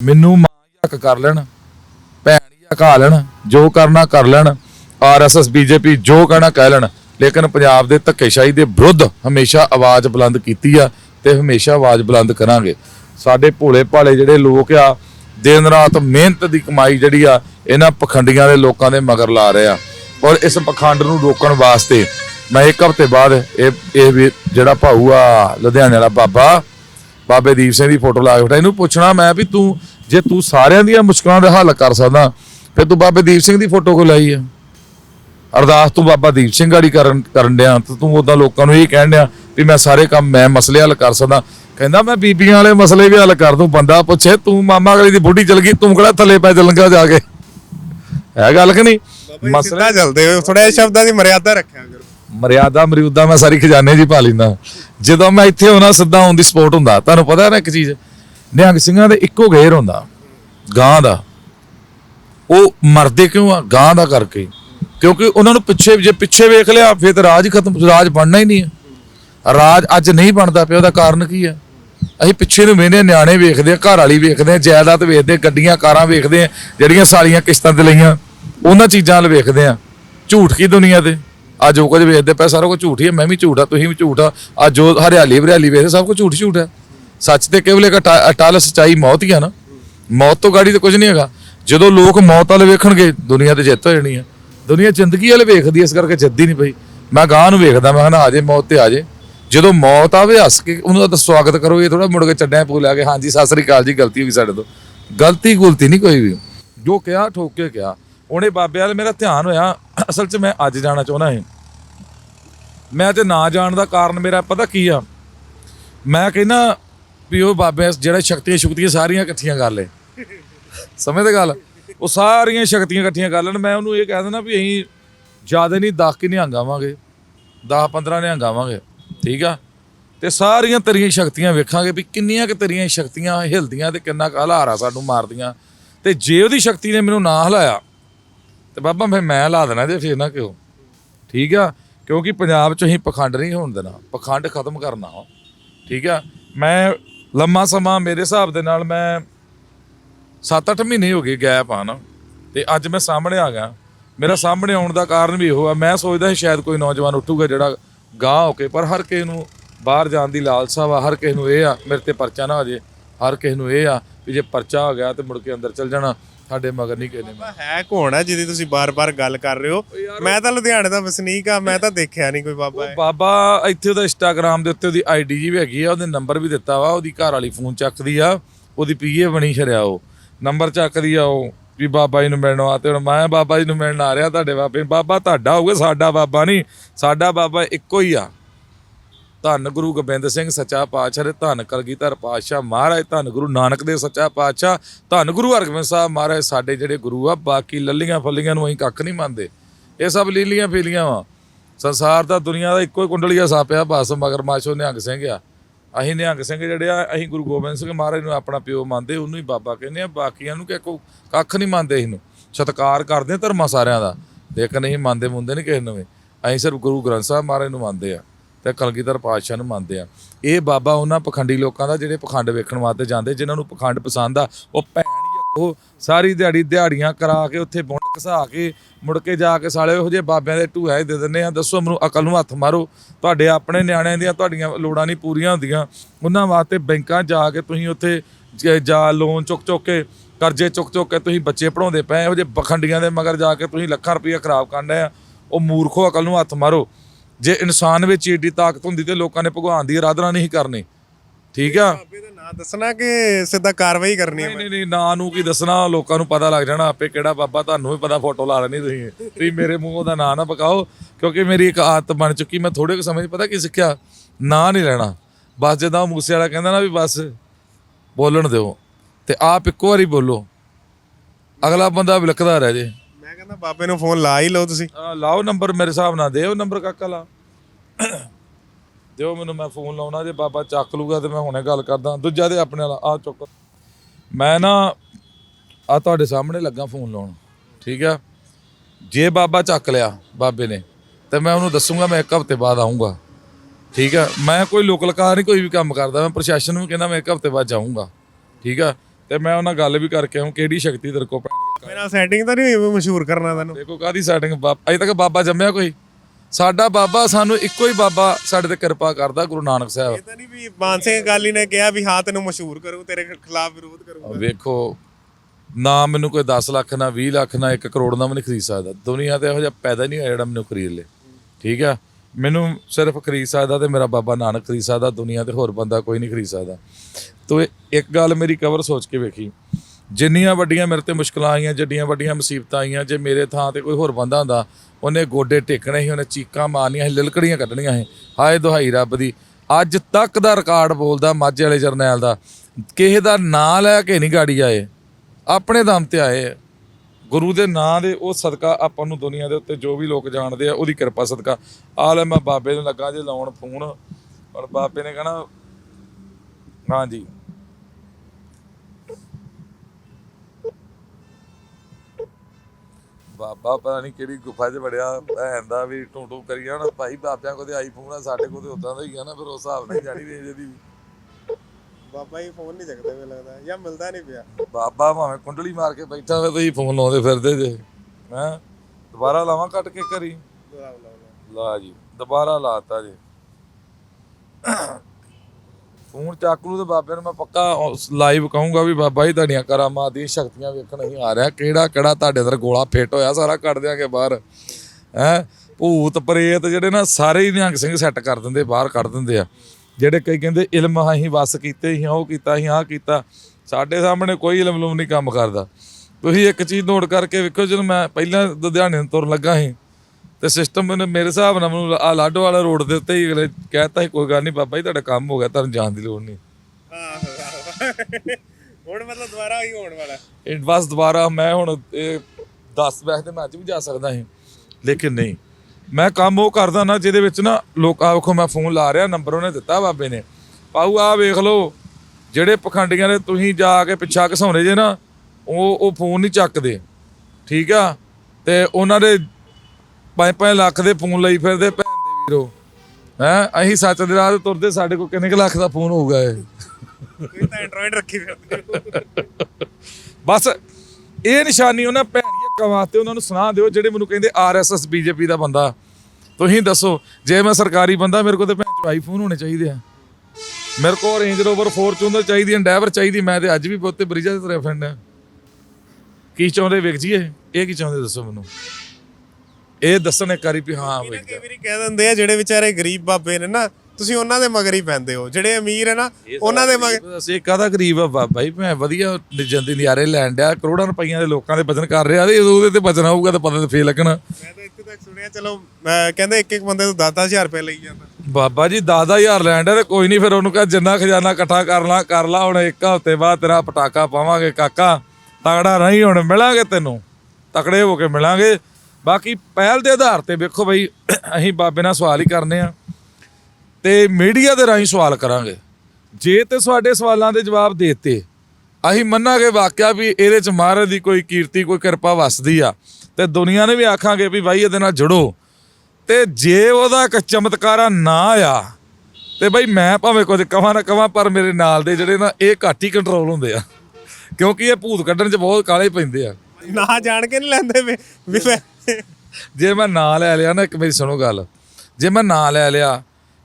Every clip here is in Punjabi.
ਮੈਨੂੰ ਮਾਂ ਹੱਕ ਕਰ ਲੈਣ, ਭੈਣ ਹੀ ਹਕਾ ਲੈਣ, ਜੋ ਕਰਨਾ ਕਰ ਲੈਣ ਆਰਐਸਐਸ ਬੀਜੇਪੀ ਜੋ ਕਹਿਣਾ ਕਹਿ ਲੈਣ। ਲੇਕਿਨ ਪੰਜਾਬ ਦੇ ਧੱਕੇਸ਼ਾਹੀ ਦੇ ਵਿਰੁੱਧ ਹਮੇਸ਼ਾ ਆਵਾਜ਼ ਬੁਲੰਦ ਕੀਤੀ ਆ ਤੇ ਹਮੇਸ਼ਾ ਆਵਾਜ਼ ਬੁਲੰਦ ਕਰਾਂਗੇ। ਸਾਡੇ ਭੋਲੇ ਭਾਲੇ ਜਿਹੜੇ ਲੋਕ ਆ, ਦਿਨ ਰਾਤ ਮਿਹਨਤ ਦੀ ਕਮਾਈ ਜਿਹੜੀ ਆ, ਇਹਨਾਂ ਪਖੰਡੀਆਂ ਦੇ ਲੋਕਾਂ ਦੇ ਮਗਰ ਲਾ ਰਹੇ ਆ। ਔਰ ਇਸ ਪਖੰਡ ਨੂੰ ਰੋਕਣ ਵਾਸਤੇ ਮੈਂ ਇੱਕ ਹਫ਼ਤੇ ਬਾਅਦ ਇਹ ਇਹ ਵੀ ਜਿਹੜਾ ਭਾਊ ਆ, ਲੁਧਿਆਣੇ ਵਾਲਾ ਬਾਬਾ ਬਾਬੇ ਦੀਪ ਸਿੰਘ ਦੀ ਫੋਟੋ ਲਾ ਕੇ ਬਿਠਾ ਇਹਨੂੰ ਪੁੱਛਣਾ ਮੈਂ ਵੀ ਤੂੰ, ਜੇ ਤੂੰ ਸਾਰਿਆਂ ਦੀਆਂ ਮੁਸ਼ਕਲਾਂ ਦਾ ਹੱਲ ਕਰ ਸਕਦਾ, ਫਿਰ ਤੂੰ ਬਾਬੇ ਦੀਪ ਸਿੰਘ ਦੀ ਫੋਟੋ ਕੋ ਲਾਈ ਆ? ਅਰਦਾਸ ਤੂੰ ਬਾਬਾ ਦੀਪ ਸਿੰਘ ਗਾੜੀ ਕਰਨ ਕਰਨ ਡਿਆ, ਤੇ ਤੂੰ ਉਦਾਂ ਲੋਕਾਂ ਨੂੰ ਇਹ ਕਹਿਣ ਡਿਆ ਵੀ ਮੈਂ ਸਾਰੇ ਕੰਮ, ਮੈਂ ਮਸਲੇ ਹੱਲ ਕਰ ਸਕਦਾ। ਕਹਿੰਦਾ ਮੈਂ ਬੀਬੀਆਂ ਵਾਲੇ ਮਸਲੇ ਵੀ ਹੱਲ ਕਰ ਦੂੰ, ਬੰਦਾ ਪੁੱਛੇ ਤੂੰ ਮਾਮਾ ਅਗਲੀ ਦੀ ਬੁੱਢੀ ਚਲ ਗਈ, ਤੂੰ ਕਿਹੜਾ ਥੱਲੇ ਪੈ ਚੱਲਣਗਾ ਜਾ ਕੇ? ਹੈ ਗੱਲ ਕਿ ਨਹੀਂ? ਮਸਲਾ ਸਿੱਧਾ ਚੱਲਦੇ ਥੋੜਾ ਜਿਹਾ ਸ਼ਬਦਾਂ ਦੀ ਮਰਿਆਦਾ ਰੱਖਿਆ। ਮਰਿਆਦਾ ਮਰਿਊਦਾ ਮੈਂ ਸਾਰੀ ਖਜ਼ਾਨੇ ਜੀ ਪਾ ਲੈਂਦਾ। ਜਦੋਂ ਮੈਂ ਇੱਥੇ ਹੋਣਾ ਸਿੱਧਾ ਔਨ ਦੀ ਸਪੋਰਟ ਹੁੰਦਾ ਤੁਹਾਨੂੰ ਪਤਾ ਨਾ ਇੱਕ ਚੀਜ਼ ਨਿਹੰਗ ਸਿੰਘਾਂ ਦੇ ਇੱਕੋ ਗੇਰ ਹੁੰਦਾ ਗਾਂ ਦਾ। ਉਹ ਮਰਦੇ ਕਿਉਂ ਆ? ਗਾਂ ਦਾ ਕਰਕੇ। ਕਿਉਂਕਿ ਉਹਨਾਂ ਨੂੰ ਪਿੱਛੇ ਜੇ ਪਿੱਛੇ ਵੇਖ ਲਿਆ ਫਿਰ ਤਾਂ ਰਾਜ ਹੀ ਖਤਮ ਰਾਜ ਬਣਨਾ ਹੀ ਨਹੀਂ ਹੈ। ਰਾਜ ਅੱਜ ਨਹੀਂ ਬਣਦਾ ਪਿਆ ਉਹਦਾ ਕਾਰਨ ਕੀ ਹੈ? ਅਸੀਂ ਪਿੱਛੇ ਨੂੰ ਵੇਖਦੇ ਹਾਂ, ਨਿਆਣੇ ਵੇਖਦੇ ਆ ਘਰ ਵਾਲੀ ਵੇਖਦੇ ਆ ਜਾਇਦਾਦ ਵੇਖਦੇ ਗੱਡੀਆਂ ਕਾਰਾਂ ਵੇਖਦੇ ਆ ਜਿਹੜੀਆਂ ਸਾਲੀਆਂ ਕਿਸ਼ਤਾਂ ਤੇ ਲਈਆਂ ਉਹਨਾਂ ਚੀਜ਼ਾਂ ਵੱਲ ਵੇਖਦੇ ਆ ਝੂਠ ਕੀ ਦੁਨੀਆ ਤੇ? ਆ ਜੋ ਕੁਝ ਵੇਖਦੇ ਪਏ ਸਾਰਾ ਕੁਝ ਝੂਠ ਹੀ ਹੈ, ਮੈਂ ਵੀ ਝੂਠ ਆ, ਤੁਸੀਂ ਵੀ ਝੂਠ ਆ। ਆ ਜੋ ਹਰਿਆਲੀ ਹਰਿਆਲੀ ਵੇਖਦੇ ਸਭ ਕੁਝ ਝੂਠ ਝੂਠ ਹੈ। ਸੱਚ ਤੇ ਕੇਵਲ ਇੱਕ ਅਟਾ- ਅਟਲ ਸਚਾਈ ਮੌਤ ਹੀ ਆ ਨਾ। ਮੌਤ ਤੋਂ ਗਾੜੀ ਤੇ ਕੁਝ ਨਹੀਂ ਹੈਗਾ। ਜਦੋਂ ਲੋਕ ਮੌਤ ਵਾਲੇ ਵੇਖਣਗੇ, ਦੁਨੀਆ ਤੇ ਜਿੱਤ ਹੋ ਜਾਣੀ ਆ ਦੁਨੀਆ ਜ਼ਿੰਦਗੀ ਵਾਲੇ ਵੇਖਦੀ ਇਸ ਕਰਕੇ ਜਿੱਦੀ ਨਹੀਂ ਪਈ। ਮੈਂ ਗਾਂ ਨੂੰ ਵੇਖਦਾ, ਮੈਂ ਕਹਿੰਦਾ, ਆ ਜੇ ਮੌਤ ਤੇ ਆ ਜੇ। ਜਦੋਂ ਮੌਤ ਆਵੇ, ਹੱਸ ਕੇ ਉਹਨੂੰ ਤਾਂ ਸਵਾਗਤ ਕਰੋ, ਇਹ ਥੋੜਾ ਮੁੜ ਕੇ ਚੱਡਿਆਂ ਪੂ ਲਿਆ ਕੇ, ਹਾਂਜੀ, ਸਤਿ ਸ੍ਰੀ ਅਕਾਲ ਜੀ, ਗਲਤੀ ਹੋ ਗਈ ਸਾਡੇ ਤੋਂ। ਗਲਤੀ ਗੁਲਤੀ ਨਹੀਂ ਕੋਈ ਵੀ। ਜੋ ਕਿਹਾ, ਠੋਕ ਕੇ ਕਿਹਾ। ਉਹਨੇ ਬਾਬੇ ਵਾਲ ਮੇਰਾ ਧਿਆਨ ਹੋਇਆ। ਅਸਲ 'ਚ ਮੈਂ ਅੱਜ ਜਾਣਾ ਚਾਹੁੰਦਾ ਸੀ। ਮੈਂ ਤੇ ਨਾ ਜਾਣ ਦਾ ਕਾਰਨ ਮੇਰਾ ਪਤਾ ਕੀ ਆ? ਮੈਂ ਕਹਿੰਦਾ ਵੀ ਉਹ ਬਾਬੇ ਜਿਹੜਾ ਸ਼ਕਤੀਆਂ ਸ਼ੁਕਤੀਆਂ ਸਾਰੀਆਂ ਇਕੱਠੀਆਂ ਕਰ ਲੈ ਸਮਝਦੇ ਗੱਲ? ਉਹ ਸਾਰੀਆਂ ਸ਼ਕਤੀਆਂ ਇਕੱਠੀਆਂ ਕਰ ਲੈਣ। ਮੈਂ ਉਹਨੂੰ ਇਹ ਕਹਿ ਦਿੰਦਾ ਵੀ ਅਸੀਂ ਜ਼ਿਆਦਾ ਨਹੀਂ 10 ਕਿ ਨਿਹੰਗਾਵਾਂਗੇ 10 15 ਨਿਹੰਗਾਵਾਂਗੇ ਠੀਕ ਆ? ਤੇ ਸਾਰੀਆਂ ਤਰੀਆਂ ਸ਼ਕਤੀਆਂ ਵੇਖਾਂਗੇ ਵੀ ਕਿੰਨੀਆਂ ਕਿ ਤਰੀਆਂ ਸ਼ਕਤੀਆਂ ਹਿਲਦੀਆਂ ਤੇ ਕਿੰਨਾ ਕੁ ਹਲਾਰਾ ਸਾਨੂੰ ਮਾਰਦੀਆਂ। ਤੇ ਜੇ ਉਹਦੀ ਸ਼ਕਤੀ ਨੇ ਮੈਨੂੰ ਨਾ ਹਲਾਇਆ ਤੇ ਬਾਬਾ ਫਿਰ ਮੈਂ ਲਾ ਦੇਣਾ ਜੇ ਫਿਰ ਨਾ ਕਿਉਂ? ਠੀਕ ਆ? ਕਿਉਂਕਿ ਪੰਜਾਬ 'ਚ ਅਸੀਂ ਪਖੰਡ ਨਹੀਂ ਹੋਣ ਦੇਣਾ। ਪਖੰਡ ਖਤਮ ਕਰਨਾ ਵਾ। ਠੀਕ ਆ? ਮੈਂ ਲੰਮਾ ਸਮਾਂ ਮੇਰੇ ਹਿਸਾਬ ਦੇ ਨਾਲ ਮੈਂ 7-8 ਮਹੀਨੇ ਹੋ ਗਏ ਗੈਪ ਆ ਨਾ। ਤੇ ਅੱਜ ਮੈਂ ਸਾਹਮਣੇ ਆ ਗਿਆ। ਮੇਰਾ ਸਾਹਮਣੇ ਆਉਣ ਦਾ ਕਾਰਨ ਵੀ ਇਹੋ ਆ। ਮੈਂ ਸੋਚਦਾ ਸੀ ਸ਼ਾਇਦ ਕੋਈ ਨੌਜਵਾਨ ਉੱਠੂਗਾ ਜਿਹੜਾ ਗਾਂ ਹੋ ਕੇ, ਪਰ ਹਰ ਕਿਸੇ ਨੂੰ ਬਾਹਰ ਜਾਣ ਦੀ ਲਾਲਸਾ ਵਾ। ਹਰ ਕਿਸੇ ਨੂੰ ਇਹ ਆ, ਮੇਰੇ ਤੇ ਪਰਚਾ ਨਾ ਹੋ ਜੇ। ਹਰ ਕਿਸੇ ਨੂੰ ਇਹ ਆ ਵੀ ਜੇ ਪਰਚਾ ਹੋ ਗਿਆ ਤੇ ਮੁੜ ਕੇ ਅੰਦਰ ਚਲ ਜਾਣਾ। ਸਾਡੇ ਮਗਰ ਨਹੀਂ ਕਿਸੇ ਨੇ। ਹੈ ਕੌਣ ਹੈ ਜਿਹਦੀ ਤੁਸੀਂ ਬਾਰ-ਬਾਰ ਗੱਲ ਕਰ ਰਹੇ ਹੋ? ਮੈਂ ਤਾਂ ਲੁਧਿਆਣੇ ਦਾ ਵਸਨੀਕ ਆ ਮੈਂ ਤਾਂ ਦੇਖਿਆ ਨਹੀਂ ਕੋਈ ਬਾਬਾ ਬਾਬਾ ਇੱਥੇ ਉਹਦਾ ਇੰਸਟਾਗ੍ਰam ਦੇ ਉੱਤੇ ਉਹਦੀ ਆਈਡੀ ਜੀ ਵੀ ਹੈਗੀ ਆ ਉਹਦੇ ਨੰਬਰ ਵੀ ਦਿੱਤਾ ਵਾ ਉਹਦੀ ਘਰ ਵਾਲੀ ਫੋਨ ਚੱਕਦੀ ਆ ਉਹਦੀ ਪੀਏ ਬਣੀ ਛੜਿਆ ਉਹ। ਨੰਬਰ ਚੱਕਦੀ ਆ ਉਹ ਵੀ ਬਾਬਾ ਜੀ ਨੂੰ ਮਿਲਣ ਵਾਸਤੇ ਹੁਣ ਮੈਂ ਬਾਬਾ ਜੀ ਨੂੰ ਮਿਲਣ ਆ ਰਿਹਾ ਤੁਹਾਡੇ ਬਾਬੇ ਨੂੰ। ਬਾਬਾ ਤੁਹਾਡਾ ਹੋਊਗਾ ਸਾਡਾ ਬਾਬਾ ਨਹੀਂ ਸਾਡਾ ਬਾਬਾ ਇੱਕੋ ਹੀ ਆ। ਧੰਨ ਗੁਰੂ ਗੋਬਿੰਦ ਸਿੰਘ ਸੱਚਾ ਪਾਤਸ਼ਾਹ ਦੇ ਧੰਨ ਕਲਗੀਧਰ ਪਾਤਸ਼ਾਹ ਮਹਾਰਾਜ, ਧੰਨ ਗੁਰੂ ਨਾਨਕ ਦੇਵ ਸੱਚਾ ਪਾਤਸ਼ਾਹ, ਧੰਨ ਗੁਰੂ ਹਰਗੋਬਿੰਦ ਸਾਹਿਬ ਮਹਾਰਾਜ ਸਾਡੇ ਜਿਹੜੇ ਗੁਰੂ ਆ, ਬਾਕੀ ਲੱਲੀਆਂ ਫੱਲੀਆਂ ਨੂੰ ਅਸੀਂ ਕੱਖ ਨਹੀਂ ਮੰਨਦੇ। ਇਹ ਸਭ ਲੀਲੀਆਂ ਫੀਲੀਆਂ ਵਾ। ਸੰਸਾਰ ਦਾ, ਦੁਨੀਆ ਦਾ ਇੱਕੋ ਹੀ ਕੁੰਡਲੀਆ ਸਾਪਿਆ ਬਸ ਮਗਰ ਮਾਸ਼ੋ ਨਿਹੰਗ ਸਿੰਘ ਆ। ਅਸੀਂ ਨਿਹੰਗ ਸਿੰਘ ਜਿਹੜੇ ਆ, ਅਸੀਂ ਗੁਰੂ ਗੋਬਿੰਦ ਸਿੰਘ ਮਹਾਰਾਜ ਨੂੰ ਆਪਣਾ ਪਿਓ ਮੰਨਦੇ, ਉਹਨੂੰ ਹੀ ਬਾਬਾ ਕਹਿੰਦੇ ਆ, ਬਾਕੀਆਂ ਨੂੰ ਕਿ ਕੋ ਕੱਖ ਨਹੀਂ ਮੰਨਦੇ ਇਹਨੂੰ। ਸਤਿਕਾਰ ਕਰਦੇ ਆ ਧਰਮਾਂ ਸਾਰਿਆਂ ਦਾ। ਲੇਕਿਨ ਨਹੀਂ ਮੰਨਦੇ ਮੁੰਦੇ ਨਹੀਂ ਕਿਸੇ ਨੂੰ ਵੀ। ਅਸੀਂ ਸਿਰਫ ਗੁਰੂ ਗ੍ਰੰਥ ਸਾਹਿਬ ਮਹਾਰਾਜ ਨੂੰ ਮੰਨਦੇ ਆ। ਤੇ ਕਲਗੀਧਰ ਪਾਤਸ਼ਾਹ ਨੂੰ ਮੰਨਦੇ ਆ। ਇਹ ਬਾਬਾ ਉਹਨਾਂ ਪਖੰਡੀ ਲੋਕਾਂ ਦਾ ਜਿਹੜੇ ਪਖੰਡ ਵੇਖਣ ਵਾਸਤੇ ਜਾਂਦੇ, ਜਿਨ੍ਹਾਂ ਨੂੰ ਪਖੰਡ ਪਸੰਦ ਆ, ਉਹ ਭੈਣ ਉਹ ਸਾਰੀ ਦਿਹਾੜੀ ਦਿਹਾੜੀਆਂ ਕਰਾ ਕੇ ਉੱਥੇ ਬੁੰਡ ਘਸਾ ਕੇ ਮੁੜ ਕੇ ਜਾ ਕੇ ਸਾਲੇ ਇਹੋ ਜਿਹੇ ਬਾਬਿਆਂ ਦੇ ਢੂਹੇ ਦੇ ਦਿੰਦੇ ਆ, ਦੱਸੋ ਮੈਨੂੰ ਅਕਲ ਨੂੰ ਹੱਥ ਮਾਰੋ। ਤੁਹਾਡੇ ਆਪਣੇ ਨਿਆਣਿਆਂ ਦੀਆਂ ਤੁਹਾਡੀਆਂ ਲੋੜਾਂ ਨਹੀਂ ਪੂਰੀਆਂ ਹੁੰਦੀਆਂ। ਉਹਨਾਂ ਵਾਸਤੇ ਬੈਂਕਾਂ ਜਾ ਕੇ ਤੁਸੀਂ ਉੱਥੇ ਜਾ ਲੋਨ ਚੁੱਕ ਚੁੱਕ ਕੇ, ਕਰਜ਼ੇ ਚੁੱਕ ਚੁੱਕ ਕੇ ਤੁਸੀਂ ਬੱਚੇ ਪੜਾਉਂਦੇ ਪਏ ਇਹੋ ਜਿਹੇ ਪਖੰਡੀਆਂ ਦੇ ਮਗਰ ਜਾ ਕੇ ਤੁਸੀਂ ਲੱਖਾਂ ਰੁਪਈਆ ਖਰਾਬ ਕਰਨ ਆ। ਉਹ ਮੂਰਖੋ ਅਕਲ ਨੂੰ ਹੱਥ ਮਾਰੋ। ਜੇ ਇਨਸਾਨ ਵਿੱਚ ਏਡੀ ਤਾਕਤ ਹੁੰਦੀ ਤੇ ਲੋਕਾਂ ਨੇ ਭਗਵਾਨ ਦੀ ਆਰਾਧਨਾ ਨਹੀਂ ਕਰਨੀ। ਠੀਕ ਆ? ਬਾਬੇ ਦਾ ਨਾਂ ਦੱਸਣਾ ਕਿ ਸਿੱਧਾ ਕਾਰਵਾਈ ਕਰਨੀ ਹੈ ਨਹੀਂ ਨਹੀਂ ਨਹੀਂ ਨਾਂ ਨੂੰ ਕੀ ਦੱਸਣਾ? ਲੋਕਾਂ ਨੂੰ ਪਤਾ ਲੱਗ ਜਾਣਾ ਆਪੇ ਕਿਹੜਾ ਬਾਬਾ ਤੁਹਾਨੂੰ ਵੀ ਪਤਾ ਫੋਟੋ ਲਾ ਲੈਣੀ ਤੁਸੀਂ। ਤੁਸੀਂ ਮੇਰੇ ਮੂੰਹੋਂ ਦਾ ਨਾਂ ਨਾ ਪਕਾਓ ਕਿਉਂਕਿ ਮੇਰੀ ਇੱਕ ਆਦਤ ਬਣ ਚੁੱਕੀ ਮੈਂ ਥੋੜੇ ਕੁ ਸਮੇਂ 'ਚ ਪਤਾ ਕੀ ਸਿੱਖਿਆ? ਨਾਂ ਨਹੀਂ ਲੈਣਾ। ਬਸ ਜਦੋਂ ਮੂਸੇ ਵਾਲਾ ਕਹਿੰਦਾ ਨਾ ਵੀ ਬਸ ਬੋਲਣ ਦਿਓ ਤੇ ਆਪ ਇੱਕੋ ਵਾਰੀ ਬੋਲੋ। ਅਗਲਾ ਬੰਦਾ ਵਿਲਕਦਾ ਰਹਿ ਜੇ। ਮੈਂ ਕਹਿੰਦਾ ਬਾਬੇ ਨੂੰ ਫੋਨ ਲਾ ਹੀ ਲਓ ਤੁਸੀਂ। ਲਾਓ ਨੰਬਰ ਮੇਰੇ ਹਿਸਾਬ ਨਾਲ ਦਿਓ ਨੰਬਰ ਕਾਕਾ ਲਾ। ਦਿਓ ਮੈਨੂੰ ਮੈਂ ਫੋਨ ਲਾਉਣਾ ਜੇ ਬਾਬਾ ਚੱਕ ਲੂਗਾ ਤੇ ਮੈਂ ਹੁਣੇ ਗੱਲ ਕਰਦਾ। ਦੂਜਾ ਤੇ ਆਪਣੇ ਵਾਲਾ ਆ ਚੁੱਕ। ਮੈਂ ਨਾ ਆ ਤੁਹਾਡੇ ਸਾਹਮਣੇ ਲੱਗਾ ਫੋਨ ਲਾਉਣ ਠੀਕ ਆ? ਜੇ ਬਾਬਾ ਚੱਕ ਲਿਆ ਬਾਬੇ ਨੇ ਤੇ ਮੈਂ ਉਹਨੂੰ ਦੱਸੂਗਾ ਮੈਂ ਇੱਕ ਹਫ਼ਤੇ ਬਾਅਦ ਆਉਂਗਾ ਠੀਕ ਆ? ਮੈਂ ਕੋਈ ਲੋਕਲ ਕਾਰ ਨਹੀਂ ਕੋਈ ਵੀ ਕੰਮ ਕਰਦਾ ਮੈਂ ਪ੍ਰਸ਼ਾਸਨ ਨੂੰ ਕਹਿੰਦਾ ਮੈਂ ਇੱਕ ਹਫ਼ਤੇ ਬਾਅਦ ਜਾਊਂਗਾ। ਠੀਕ ਆ? ਤੇ ਮੈਂ ਉਹਨਾਂ ਗੱਲ ਵੀ ਕਰਕੇ ਆਉਂ ਕਿਹੜੀ ਸ਼ਕਤੀ ਤੇਰੇ ਕੋਲ ਭੈਣੀ ਮੇਰਾ ਸੈਟਿੰਗ ਤਾਂ ਨਹੀਂ ਮਸ਼ਹੂਰ ਕਰਨਾ ਤੈਨੂੰ। ਦੇਖੋ ਕਾਦੀ ਸੈਟਿੰਗ ਅਜੇ ਤੱਕ ਬਾਬਾ ਜੰਮਿਆ ਕੋਈ? ਸਾਡਾ ਬਾਬਾ ਸਾਨੂੰ ਇੱਕੋ ਹੀ ਬਾਬਾ ਸਾਡੇ ਤੇ ਕਿਰਪਾ ਕਰਦਾ ਗੁਰੂ ਨਾਨਕ ਸਾਹਿਬ। ਇਹ ਤਾਂ ਨਹੀਂ ਵੀ ਮਾਨ ਸਿੰਘ ਅਕਾਲੀ ਨੇ ਕਿਹਾ ਵੀ ਹਾਂ ਤੈਨੂੰ ਮਸ਼ਹੂਰ ਕਰੂ ਤੇਰੇ ਖਿਲਾਫ ਵਿਰੋਧ ਕਰੂਗਾ। ਵੇਖੋ ਨਾ ਮੈਨੂੰ ਕੋਈ 10 ਲੱਖ ਨਾ 20 ਲੱਖ ਨਾ 1 ਕਰੋੜ ਦਾ ਵੀ ਨਹੀਂ ਖਰੀਦ ਸਕਦਾ। ਦੁਨੀਆ ਤੇ ਇਹੋ ਜਿਹਾ ਪੈਦਾ ਨਹੀਂ ਹੋਇਆ ਜਿਹੜਾ ਮੈਨੂੰ ਖਰੀਦ ਲੇ ਠੀਕ ਆ? ਮੈਨੂੰ ਸਿਰਫ ਖਰੀਦ ਸਕਦਾ ਤੇ ਮੇਰਾ ਬਾਬਾ ਨਾਨਕ ਖਰੀਦ ਸਕਦਾ ਦੁਨੀਆ ਤੇ ਹੋਰ ਬੰਦਾ ਕੋਈ ਨਹੀਂ ਖਰੀਦ ਸਕਦਾ। ਤੋ ਇਹ- ਇੱਕ ਗੱਲ ਮੇਰੀ ਕਵਰ ਸੋਚ ਕੇ ਵੇਖੀ। ਜਿੰਨੀਆਂ ਵੱਡੀਆਂ ਮੇਰੇ ਤੇ ਮੁਸ਼ਕਲਾਂ ਆਈਆਂ ਜਿੱਡੀਆਂ ਵੱਡੀਆਂ ਮੁਸੀਬਤਾਂ ਆਈਆਂ, ਜੇ ਮੇਰੇ ਥਾਂ ਤੇ ਕੋਈ ਹੋਰ ਬੰਦਾ ਹੁੰਦਾ, ਉਹਨੇ ਗੋਡੇ ਟੇਕਣੇ ਸੀ, ਉਹਨੇ ਚੀਕਾਂ ਮਾਰਨੀਆਂ ਸੀ, ਲਲਕੜੀਆਂ ਕੱਢਣੀਆਂ ਸੀ। ਹਾਏ ਦੁਹਾਈ ਰੱਬ ਦੀ। ਅੱਜ ਤੱਕ ਦਾ ਰਿਕਾਰਡ ਬੋਲਦਾ ਮਾਝੇ ਵਾਲੇ ਜਰਨੈਲ ਦਾ। ਕਿਸੇ ਦਾ ਨਾਂ ਲੈ ਕੇ ਨਹੀਂ ਗਾੜੀ ਆਏ। ਆਪਣੇ ਦਮ ਤੇ ਆਏ ਗੁਰੂ ਦੇ ਨਾਂ ਦੇ ਉਹ ਸਦਕਾ ਆਪਾਂ ਨੂੰ ਦੁਨੀਆ ਦੇ ਉੱਤੇ ਜੋ ਵੀ ਲੋਕ ਜਾਣਦੇ ਆ, ਉਹਦੀ ਕਿਰਪਾ ਸਦਕਾ। ਆ ਲੈ ਮੈਂ ਬਾਬੇ ਨੂੰ ਲੱਗਾ ਜੇ ਲਾਉਣ ਫੋਨ ਔਰ ਬਾਬੇ ਨੇ ਕਹਣਾ, ਹਾਂਜੀ। ਬਾਬਾ ਪਤਾ ਨਹੀਂ ਕਿਹੜੀ ਗੁਫਾ 'ਚ ਵੜਿਆ ਭੈਣ ਦਾ ਵੀ ਟੂ ਟੂ ਕਰੀ ਜਾਣ ਭਾਈ ਬਾਬਿਆਂ ਕੋਲ ਤੇ ਆਈਫੋਨ ਆ ਸਾਡੇ ਕੋਲ ਤੇ ਉਦਾਂ ਦਾ ਹੀ ਆ ਨਾ ਫਿਰ ਉਸ ਹਿਸਾਬ ਨਾਲ ਹੀ ਜਾਣੀ ਰੇਂਜ ਦੀ ਬਾਬਾ ਜੀ ਫੋਨ ਨਹੀਂ ਚੱਕਦੇ ਮੈਨੂੰ ਲੱਗਦਾ ਜਾਂ ਮਿਲਦਾ ਨਹੀਂ ਪਿਆ। ਬਾਬਾ ਭਾਵੇਂ ਕੁੰਡਲੀ ਮਾਰ ਕੇ ਬੈਠਾ ਹੋਵੇ ਤੁਸੀਂ ਫੋਨ ਲਾਉਂਦੇ ਫਿਰਦੇ ਜੇ ਹੈਂ? ਦੁਬਾਰਾ ਲਾਵਾਂ ਕੱਟ ਕੇ ਕਰੀ। ਲਾ ਜੀ ਦੁਬਾਰਾ ਲਾਤਾ ਜੀ। ਫੋਨ ਚੱਕ ਲੂ ਬਾਬੇ ਨੂੰ ਮੈਂ ਪੱਕਾ ਲਾਈਵ ਕਹੂੰਗਾ ਵੀ ਬਾਬਾ ਜੀ ਤੁਹਾਡੀਆਂ ਕਰਾਮਾਤ ਦੀ ਸ਼ਕਤੀਆਂ ਵੇਖਣ ਅਸੀਂ ਆ ਰਿਹਾ। ਕਿਹੜਾ ਕਿਹੜਾ ਤੁਹਾਡੇ ਅੰਦਰ ਗੋਲਾ ਫਿੱਟ ਹੋਇਆ, ਸਾਰਾ ਕੱਢ ਦਿਆਂਗੇ ਬਾਹਰ। ਹੈ? ਭੂਤ ਪ੍ਰੇਤ ਜਿਹੜੇ ਨਾ ਸਾਰੇ ਹੀ ਨਿਹੰਗ ਸਿੰਘ ਸੈੱਟ ਕਰ ਦਿੰਦੇ, ਬਾਹਰ ਕੱਢ ਦਿੰਦੇ ਆ। ਜਿਹੜੇ ਕਈ ਕਹਿੰਦੇ ਇਲਮ ਅਸੀਂ ਵਸ ਕੀਤੇ ਸੀ, ਉਹ ਕੀਤਾ ਸੀ, ਆਹ ਕੀਤਾ। ਸਾਡੇ ਸਾਹਮਣੇ ਕੋਈ ਇਲਮ ਲੂਮ ਨਹੀਂ ਕੰਮ ਕਰਦਾ। ਤੁਸੀਂ ਇੱਕ ਚੀਜ਼ ਨੋਟ ਕਰਕੇ ਵੇਖੋ, ਜਦੋਂ ਮੈਂ ਪਹਿਲਾਂ ਲੁਧਿਆਣੇ ਨੂੰ ਤੁਰਨ ਲੱਗਾ ਸੀ ਤੇ ਸਿਸਟਮ ਮੈਨੂੰ ਮੇਰੇ ਹਿਸਾਬ ਨਾਲ ਮੈਨੂੰ ਆ ਲਾਡੋ ਵਾਲਾ ਰੋਡ ਦੇ ਉੱਤੇ ਹੀ ਅਗਲੇ ਕਹਿਤਾ ਸੀ ਕੋਈ ਗੱਲ ਨਹੀਂ ਬਾਬਾ ਜੀ ਤੁਹਾਡਾ ਕੰਮ ਹੋ ਗਿਆ ਤੁਹਾਨੂੰ ਜਾਣ ਦੀ ਲੋੜ ਨਹੀਂ। ਹੁਣ ਮਤਲਬ ਦੁਬਾਰਾ ਹੀ ਹੋਣ ਵਾਲਾ। ਇਹ ਬਸ ਦੁਬਾਰਾ ਮੈਂ ਹੁਣ ਇਹ 10 ਵੈਸੇ ਤੇ ਮੈਂ ਅੱਜ ਵੀ ਜਾ ਸਕਦਾ ਸੀ ਲੇਕਿਨ ਨਹੀਂ। ਮੈਂ ਕੰਮ ਉਹ ਕਰਦਾ ਨਾ ਜਿਹਦੇ ਵਿੱਚ ਨਾ ਲੋਕ ਆ ਵੇਖੋ ਮੈਂ ਫੋਨ ਲਾ ਰਿਹਾ ਨੰਬਰ ਉਹਨੇ ਦਿੱਤਾ ਬਾਬੇ ਨੇ। ਪਾਉ ਆ ਵੇਖ ਲਓ ਜਿਹੜੇ ਪਖੰਡੀਆਂ ਦੇ ਤੁਸੀਂ ਜਾ ਕੇ ਪਿੱਛਾ ਘਸਾਉਂਦੇ ਜੇ ਨਾ ਉਹ ਉਹ ਫੋਨ ਨਹੀਂ ਚੱਕਦੇ। ਠੀਕ ਆ? ਤੇ ਉਹਨਾਂ ਦੇ 5-5 ਲੱਖ ਦੇ ਫੋਨ ਲਈ ਫਿਰਦੇ ਭੈਣ ਦੇ ਵੀਰੋ। ਹੈ? ਅਸੀਂ ਸੱਚ ਦੇ ਰਾਹ ਤੇ ਤੁਰਦੇ ਸਾਡੇ ਕੋਲ ਕਿੰਨੇ ਲੱਖ ਦਾ ਫੋਨ ਹੋਊਗਾ ਇਹ? ਤਾਂ ਐਂਡਰੋਇਡ ਰੱਖੀ ਫਿਰਦੇ ਬਸ ਇਹ ਨਿਸ਼ਾਨੀ ਉਹਨਾਂ ਭੈਣੀਆਂ ਅੱਕਾਂ ਵਾਸਤੇ ਉਹਨਾਂ ਨੂੰ ਸੁਣਾ ਦਿਓ ਜਿਹੜੇ ਮੈਨੂੰ ਕਹਿੰਦੇ ਆਰਐਸਐਸ ਬੀਜੇਪੀ ਦਾ ਬੰਦਾ। ਤੁਸੀਂ ਦੱਸੋ ਜੇ ਮੈਂ ਸਰਕਾਰੀ ਬੰਦਾ ਮੇਰੇ ਕੋਲ ਤੇ ਭੈਣ ਚੋ ਆਈਫੋਨ ਹੋਣੇ ਚਾਹੀਦੇ ਆ। ਮੇਰੇ ਕੋਲ ਰੇਂਜ ਰੋਵਰ ਫੋਰਚੂਨਰ ਚਾਹੀਦੀ ਐਂਡੈਵਰ ਚਾਹੀਦੀ ਮੈਂ ਤੇ ਅੱਜ ਵੀ ਬਹੁਤੇ ਬ੍ਰਿਜਾਂ ਦੇ ਤੁਰਿਆ ਫਿਰਦਾ ਕੀ ਚਾਹੁੰਦੇ ਵੇਖ ਜੀ ਇਹ ਇਹ ਕੀ ਚਾਹੁੰਦੇ ਦੱਸੋ ਮੈਨੂੰ? ਇਹ ਦੱਸਣ ਇੱਕ ਵਾਰੀ ਵੀ ਹਾਂ ਵੇਖ ਕਈ ਵਾਰੀ ਕਹਿ ਦਿੰਦੇ ਆ ਜਿਹੜੇ ਵਿਚਾਰੇ ਗਰੀਬ ਬਾਬੇ ਨੇ ਨਾ ਤੁਸੀਂ ਉਹਨਾਂ ਦੇ ਮਗਰ ਹੀ ਪੈਂਦੇ ਹੋ। ਜਿਹੜੇ ਅਮੀਰ ਹੈ ਨਾ ਉਹਨਾਂ ਦੇ ਮਗਰ ਅਸੀਂ ਕਾਹਦਾ ਗਰੀਬ ਆ ਬਾਬਾ ਜੀ ਮੈਂ ਵਧੀਆ ਜਿੰਦੀ ਨਜ਼ਾਰੇ ਲੈਣ ਡਿਆ। ਕਰੋੜਾਂ ਰੁਪਈਆਂ ਦੇ ਲੋਕਾਂ ਦੇ ਬਚਨ ਕਰ ਰਿਹਾ ਤੇ ਉਹਦੇ ਤੇ ਬਚਨ ਆਊਗਾ ਤਾਂ ਪਤਾ ਤੇ ਫੇਰ ਲੱਗਣਾ। ਮੈਂ ਤਾਂ ਇੱਥੇ ਤੱਕ ਸੁਣਿਆ ਚਲੋ ਕਹਿੰਦੇ ਇੱਕ ਇੱਕ ਬੰਦੇ ਤੋਂ 10000 ਰੁਪਏ ਲਈ ਜਾਂਦਾ। ਬਾਬਾ ਜੀ 10000 ਲੈਣ ਡਿਆ ਤੇ ਕੋਈ ਨਹੀਂ ਫਿਰ ਉਹਨੂੰ ਕਹ ਜਿੰਨਾ ਖਜ਼ਾਨਾ ਇਕੱਠਾ ਕਰ ਲਾ ਕਰ ਲਾ ਹੁਣ ਇੱਕ ਹਫ਼ਤੇ ਬਾਅਦ ਤੇਰਾ ਪਟਾਕਾ ਪਾਵਾਂਗੇ ਕਾਕਾ। ਤਗੜਾ ਨਹੀਂ ਹੁਣ ਮਿਲਾਂਗੇ ਤੈਨੂੰ। ਤਕੜੇ ਹੋ ਕੇ ਮਿਲਾਂਗੇ। ਬਾਕੀ ਪਹਿਲ ਦੇ ਆਧਾਰ ਤੇ ਵੇਖੋ ਬਈ, ਅਸੀਂ ਬਾਬੇ ਨਾਲ ਸਵਾਲ ਹੀ ਕਰਨੇ ਆ ਤੇ ਮੀਡੀਆ ਦੇ ਰਾਹੀਂ ਸਵਾਲ ਕਰਾਂਗੇ। ਜੇ ਤੇ ਤੁਹਾਡੇ ਸਵਾਲਾਂ ਦੇ ਜਵਾਬ ਦੇਤੇ, ਅਸੀਂ ਮੰਨਾਂਗੇ ਵਾਕਿਆ ਵੀ ਇਹਦੇ ਚ ਮਹਾਰਾਜ ਦੀ ਕੋਈ ਕੀਰਤੀ, ਕੋਈ ਕਿਰਪਾ ਵਸਦੀ ਆ। ਤੇ ਦੁਨੀਆ ਨੇ ਵੀ ਆਖਾਂਗੇ ਵੀ ਬਾਈ ਇਹਦੇ ਨਾਲ ਜੁੜੋ। ਤੇ ਜੇ ਉਹਦਾ ਇੱਕ ਚਮਤਕਾਰਾ ਨਾ ਆ ਤੇ ਬਈ ਮੈਂ ਭਾਵੇਂ ਕੁਝ ਕਵਾਂ ਨਾ ਕਵਾਂ, ਪਰ ਮੇਰੇ ਨਾਲ ਦੇ ਜਿਹੜੇ ਨਾ ਇਹ ਘੱਟ ਹੀ ਕੰਟਰੋਲ ਹੁੰਦੇ ਆ। ਕਿਉਂਕਿ ਇਹ ਭੂਤ ਕੱਢਣ 'ਚ ਬਹੁਤ ਕਾਲੇ ਪੈਂਦੇ ਆ। ਨਾ ਜਾਣ ਕੇ ਨਹੀਂ ਲੈਂਦੇ ਵੀ ਜੇ ਮੈਂ ਨਾਂ ਲੈ ਲਿਆ ਨਾ ਇੱਕ ਮੇਰੀ ਸੁਣੋ ਗੱਲ। ਜੇ ਮੈਂ ਨਾਂ ਲੈ ਲਿਆ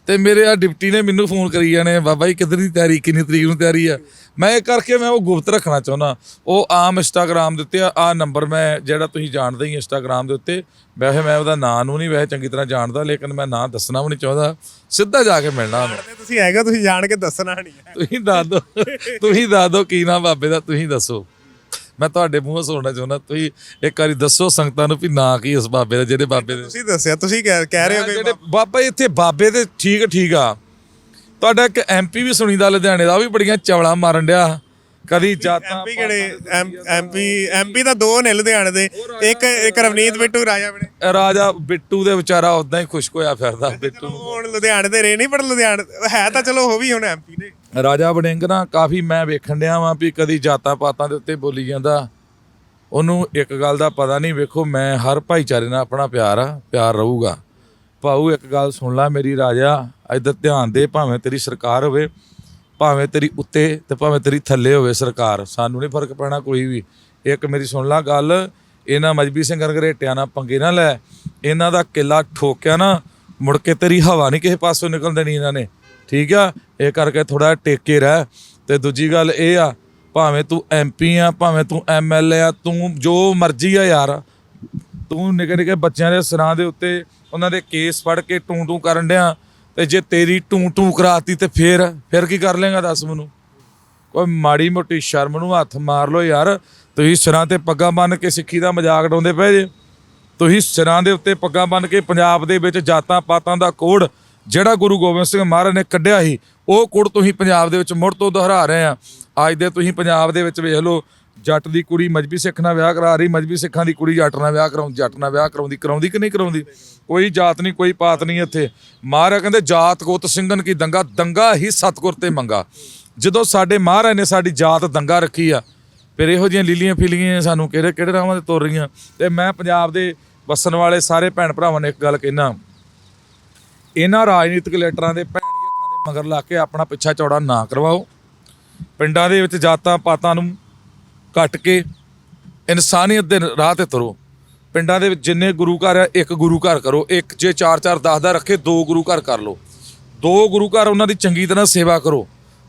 ਤੇ ਮੇਰੇ ਆ ਡਿਪਟੀ ਨੇ ਮੈਨੂੰ ਫੋਨ ਕਰੀ ਜਾਣੇ ਬਾਬਾ ਜੀ ਕਿੱਧਰ ਦੀ ਤਿਆਰੀ ਕਿੰਨੀ ਤਰੀਕ ਨੂੰ ਤਿਆਰੀ ਆ? ਮੈਂ ਇਹ ਕਰਕੇ ਮੈਂ ਉਹ ਗੁਪਤ ਰੱਖਣਾ ਚਾਹੁੰਦਾ। ਉਹ ਆਮ ਇੰਸਟਾਗ੍ਰam ਦੇ ਉੱਤੇ ਆ ਨੰਬਰ ਮੈਂ ਜਿਹੜਾ ਤੁਸੀਂ ਜਾਣਦੇ ਹੀ ਇੰਸਟਾਗ੍ਰam ਦੇ ਉੱਤੇ। ਵੈਸੇ ਮੈਂ ਉਹਦਾ ਨਾਂ ਨੂੰ ਨਹੀਂ ਵੈਸੇ ਚੰਗੀ ਤਰ੍ਹਾਂ ਜਾਣਦਾ ਲੇਕਿਨ ਮੈਂ ਨਾਂ ਦੱਸਣਾ ਵੀ ਨਹੀਂ ਚਾਹੁੰਦਾ। ਸਿੱਧਾ ਜਾ ਕੇ ਮਿਲਣਾ ਉਹਨੂੰ। ਤੁਸੀਂ ਹੈਗਾ ਤੁਸੀਂ ਜਾਣ ਕੇ ਦੱਸਣਾ ਨਹੀਂ ਤੁਸੀਂ ਦੱਸ ਦਿਓ ਤੁਸੀਂ ਦੱਸ ਦਿਓ ਕੀ ਨਾਮ ਬਾਬੇ ਦਾ ਤੁਸੀਂ ਦੱਸੋ। ਮੈਂ ਤੁਹਾਡੇ ਮੂੰਹੋਂ ਸੁਣਨਾ ਚਾਹੁੰਦਾ ਤੁਸੀਂ ਇੱਕ ਵਾਰੀ ਦੱਸੋ ਸੰਗਤਾਂ ਨੂੰ ਵੀ ਨਾਂ ਕੀ ਉਸ ਬਾਬੇ ਦਾ ਜਿਹੜੇ ਬਾਬੇ ਦੇ ਤੁਸੀਂ ਦੱਸਿਆ ਤੁਸੀਂ ਕਹਿ ਕਹਿ ਰਹੇ ਹੋ ਕਿ ਜਿਹੜੇ ਬਾਬਾ ਇੱਥੇ ਬਾਬੇ ਤੇ ਠੀਕ ਠੀਕ ਆ। ਤੁਹਾਡਾ ਇੱਕ ਐਮਪੀ ਵੀ ਸੁਣੀਦਾ ਲੁਧਿਆਣੇ ਦਾ ਉਹ ਵੀ ਬੜੀਆਂ ਚਵਲਾਂ ਮਾਰਨ ਡਿਆ। ਕਦੀ ਜਾਤਾਂ ਐਮਪੀ ਕਿਹੜੇ? ਐਮਪੀ ਐਮਪੀ ਤਾਂ ਦੋ ਨੇ ਲੁਧਿਆਣੇ ਦੇ। ਇੱਕ ਇੱਕ ਰਵਨੀਤ ਬਿੱਟੂ ਰਾਜਾ ਬਣੇ। ਰਾਜਾ ਬਿੱਟੂ ਦੇ ਵਿਚਾਰਾ ਉਦਾਂ ਹੀ ਖੁਸ਼ਕ ਹੋਇਆ ਫਿਰਦਾ ਬਿੱਟੂ ਹੁਣ ਲੁਧਿਆਣੇ ਦੇ ਰਹੇ ਨਹੀਂ ਪਰ ਲੁਧਿਆਣੇ ਹੈ ਤਾਂ ਚਲੋ ਉਹ ਵੀ ਹੁਣ ਐਮਪੀ ਨੇ। ਰਾਜਾ ਵੜਿੰਗ ਨਾ ਕਾਫੀ ਮੈਂ ਵੇਖਣ ਡਿਆ ਵਾਂ ਵੀ ਕਦੀ ਜਾਤਾਂ ਪਾਤਾਂ ਦੇ ਉੱਤੇ ਬੋਲੀ ਜਾਂਦਾ। ਉਹਨੂੰ ਇੱਕ ਗੱਲ ਦਾ ਪਤਾ ਨਹੀਂ, ਵੇਖੋ ਮੈਂ ਹਰ ਭਾਈਚਾਰੇ ਨਾਲ ਆਪਣਾ ਪਿਆਰ ਆ, ਪਿਆਰ ਰਹੂਗਾ। ਭਾਊ ਇੱਕ ਗੱਲ ਸੁਣ ਲੈ ਮੇਰੀ ਰਾਜਾ, ਇੱਧਰ ਧਿਆਨ ਦੇ, ਭਾਵੇਂ ਤੇਰੀ ਸਰਕਾਰ ਹੋਵੇ, ਭਾਵੇਂ ਤੇਰੀ ਉੱਤੇ ਤੇ ਭਾਵੇਂ ਤੇਰੀ ਥੱਲੇ ਹੋਵੇ ਸਰਕਾਰ, ਸਾਨੂੰ ਨਹੀਂ ਫ਼ਰਕ ਪੈਣਾ ਕੋਈ ਵੀ। ਇੱਕ ਮੇਰੀ ਸੁਣ ਲਾ ਗੱਲ, ਇਹਨਾਂ ਮਜਬੀ ਸਿੰਘ ਗਰਗਰੇਟਿਆਂ ਨਾਲ ਪੰਗੇ ਨਾ ਲੈ, ਇਹਨਾਂ ਦਾ ਕਿਲਾ ਠੋਕਿਆ ਨਾ, ਮੁੜ ਕੇ ਤੇਰੀ ਹਵਾ ਨਹੀਂ ਕਿਸੇ ਪਾਸੋਂ ਨਿਕਲ ਦੇਣੀ ਇਹਨਾਂ ਨੇ। ਠੀਕ ਆ? ਇਹ ਕਰਕੇ ਥੋੜਾ ਟੇਕੇ ਰਹਿ। ਤੇ ਦੂਜੀ ਗੱਲ ਇਹ ਆ, ਭਾਵੇਂ ਤੂੰ ਐਮਪੀ ਆ, ਭਾਵੇਂ ਤੂੰ ਐਮਐਲਏ ਆ, ਤੂੰ ਜੋ ਮਰਜ਼ੀ ਆ ਯਾਰ। ਤੂੰ ਨਿੱਕੇ ਨਿੱਕੇ ਬੱਚਿਆਂ ਦੇ ਸਿਰਾਂ ਦੇ ਉੱਤੇ ਉਹਨਾਂ ਦੇ ਕੇਸ ਫੜ ਕੇ ਟੂੰ ਟੂੰ ਕਰਨ ਡਿਆ। ਤੇ ਜੇ ਤੇਰੀ ਟੂੰ ਟੂੰ ਕਰਾਤੀ ਤੇ ਫੇਰ, ਫਿਰ ਕੀ ਕਰ ਲੇਗਾ ਦੱਸ ਮੈਨੂੰ? ਕੋਈ ਮਾੜੀ ਮੋਟੀ ਸ਼ਰਮ ਨੂੰ ਹੱਥ ਮਾਰ ਲੋ ਯਾਰ। ਤੁਸੀਂ ਸਿਰਾਂ ਤੇ ਪੱਗਾਂ ਬੰਨ ਕੇ ਸਿੱਖੀ ਦਾ ਮਜ਼ਾਕ ਡਾਉਂਦੇ ਪਏ ਜੇ। ਤੁਸੀਂ ਸਿਰਾਂ ਦੇ ਉੱਤੇ ਪੱਗਾਂ ਬੰਨ ਕੇ ਪੰਜਾਬ ਦੇ ਵਿੱਚ ਜਾਤਾਂ ਪਾਤਾਂ ਦਾ ਕੋੜ ਜਿਹੜਾ ਗੁਰੂ ਗੋਬਿੰਦ ਸਿੰਘ ਮਹਾਰਾਜ ਨੇ ਕੱਢਿਆ ਸੀ, ਉਹ ਕੁੜ ਤੁਸੀਂ ਪੰਜਾਬ ਦੇ ਵਿੱਚ ਮੁੜ ਤੋਂ ਦੁਹਰਾ ਰਹੇ ਆ। ਅੱਜ ਦੇ ਤੁਸੀਂ ਪੰਜਾਬ ਦੇ ਵਿੱਚ ਵੇਖ ਲਓ, ਜੱਟ ਦੀ ਕੁੜੀ ਮਜਬੀ ਸਿੱਖ ਨਾਲ ਵਿਆਹ ਕਰਾ ਰਹੀ, ਮਜਬੀ ਸਿੱਖਾਂ ਦੀ ਕੁੜੀ ਜੱਟ ਨਾਲ ਵਿਆਹ ਕਰਾਉਂਦੀ ਜੱਟ ਨਾਲ ਵਿਆਹ ਕਰਾਉਂਦੀ ਕਰਾਉਂਦੀ ਕਿ ਨਹੀਂ ਕਰਾਉਂਦੀ? ਕੋਈ ਜਾਤ ਨਹੀਂ, ਕੋਈ ਪਾਤ ਨਹੀਂ ਇੱਥੇ। ਮਹਾਰਾਜ ਕਹਿੰਦੇ, ਜਾਤ ਗੋਤ ਸਿੰਘਨ ਕੀ ਦੰਗਾ? ਦੰਗਾ ਹੀ ਸਤਗੁਰ ਤੇ ਮੰਗਾ। ਜਦੋਂ ਸਾਡੇ ਮਹਾਰਾਜ ਨੇ ਸਾਡੀ ਜਾਤ ਦੰਗਾ ਰੱਖੀ ਆ, ਫਿਰ ਇਹੋ ਜਿਹੀਆਂ ਲੀਲੀਆਂ ਫੀਲੀਆਂ ਸਾਨੂੰ ਕਿਹੜੇ ਕਿਹੜੇ ਰਾਹਾਂ ਤੇ ਤੁਰ ਰਹੀਆਂ? ਤੇ ਮੈਂ ਪੰਜਾਬ ਦੇ ਵਸਣ ਵਾਲੇ ਸਾਰੇ ਭੈਣ ਭਰਾਵਾਂ ਨੇ ਇੱਕ ਗੱਲ ਕਹਿਣਾ ਇਹਨਾਂ ਰਾਜਨੀਤਿਕ ਲੀਡਰਾਂ ਦੇ ਭੈੜੀ ਅੱਖਾਂ ਦੇ ਮਗਰ ਲਾ ਕੇ ਆਪਣਾ ਪਿੱਛਾ ਚੌੜਾ ਨਾ ਕਰਵਾਓ। ਪਿੰਡਾਂ ਦੇ ਵਿੱਚ ਜਾਤਾਂ ਪਾਤਾਂ ਨੂੰ ਕੱਟ ਕੇ ਇਨਸਾਨੀਅਤ ਦੇ ਰਾਹ ਤੇ ਤੁਰੋ। ਪਿੰਡਾਂ ਦੇ ਵਿੱਚ ਜਿੰਨੇ ਗੁਰੂ ਘਰ ਆ, ਇੱਕ ਗੁਰੂ ਘਰ ਕਰੋ। ਇੱਕ ਜੇ 4 4 10 ਦਾ ਰੱਖੇ, ਦੋ ਗੁਰੂ ਘਰ ਕਰ ਲਓ। ਦੋ ਗੁਰੂ ਘਰ ਉਹਨਾਂ ਦੀ ਚੰਗੀ ਤਰ੍ਹਾਂ ਸੇਵਾ ਕਰੋ।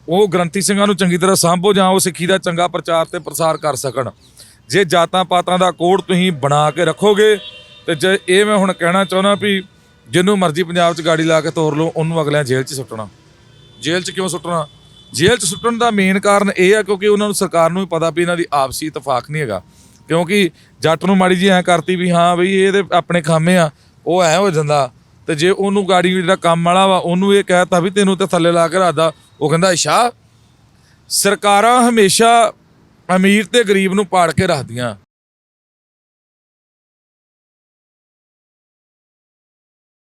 ਉਹ ਗ੍ਰੰਥੀ ਸਿੰਘਾਂ ਨੂੰ ਚੰਗੀ ਤਰ੍ਹਾਂ ਸਾਂਭੋ ਜਾਂ ਉਹ ਸਿੱਖੀ ਦਾ ਚੰਗਾ ਪ੍ਰਚਾਰ ਤੇ ਪ੍ਰਸਾਰ ਕਰ ਸਕਣ। ਜੇ ਜਾਤਾਂ ਪਾਤਾਂ ਦਾ ਕੋਡ ਤੁਸੀਂ ਬਣਾ ਕੇ ਰੱਖੋਗੇ, ਤੇ ਜੇ ਇਹ ਮੈਂ ਹੁਣ ਕਹਿਣਾ ਚਾਹੁੰਦਾ ਵੀ ਜਿਹਨੂੰ ਮਰਜ਼ੀ ਪੰਜਾਬ 'ਚ ਗਾੜੀ ਲਾ ਕੇ ਤੋਰ ਲਓ, ਉਹਨੂੰ ਅਗਲਿਆਂ ਜੇਲ੍ਹ 'ਚ ਸੁੱਟਣਾ। ਜੇਲ੍ਹ 'ਚ ਕਿਉਂ ਸੁੱਟਣਾ? ਜੇਲ੍ਹ 'ਚ ਸੁੱਟਣ ਦਾ ਮੇਨ ਕਾਰਨ ਇਹ ਆ ਕਿਉਂਕਿ ਉਹਨਾਂ ਨੂੰ ਸਰਕਾਰ ਨੂੰ ਵੀ ਪਤਾ ਵੀ ਇਹਨਾਂ ਦੀ ਆਪਸੀ ਇਤਫਾਕ ਨਹੀਂ ਹੈਗਾ। ਕਿਉਂਕਿ ਜੱਟ ਨੂੰ ਮਾੜੀ ਜੀ ਐ ਕਰਤੀ ਵੀ ਹਾਂ ਬਈ ਇਹਦੇ ਆਪਣੇ ਖਾਮੇ ਆ, ਉਹ ਐ ਹੋ ਜਾਂਦਾ। ਤੇ ਜੇ ਉਹਨੂੰ ਗਾੜੀ ਜਿਹੜਾ ਕੰਮ ਵਾਲਾ ਵਾ, ਉਹਨੂੰ ਇਹ ਕਹਿਤਾ ਵੀ ਤੈਨੂੰ ਤੇ ਥੱਲੇ ਲਾ ਕੇ ਰੱਖਦਾ ਉਹ ਕਹਿੰਦਾ ਸ਼ਾਹ ਸਰਕਾਰਾਂ ਹਮੇਸ਼ਾ ਅਮੀਰ ਤੇ ਗਰੀਬ ਨੂੰ ਪਾੜ ਕੇ ਰੱਖਦੀਆਂ।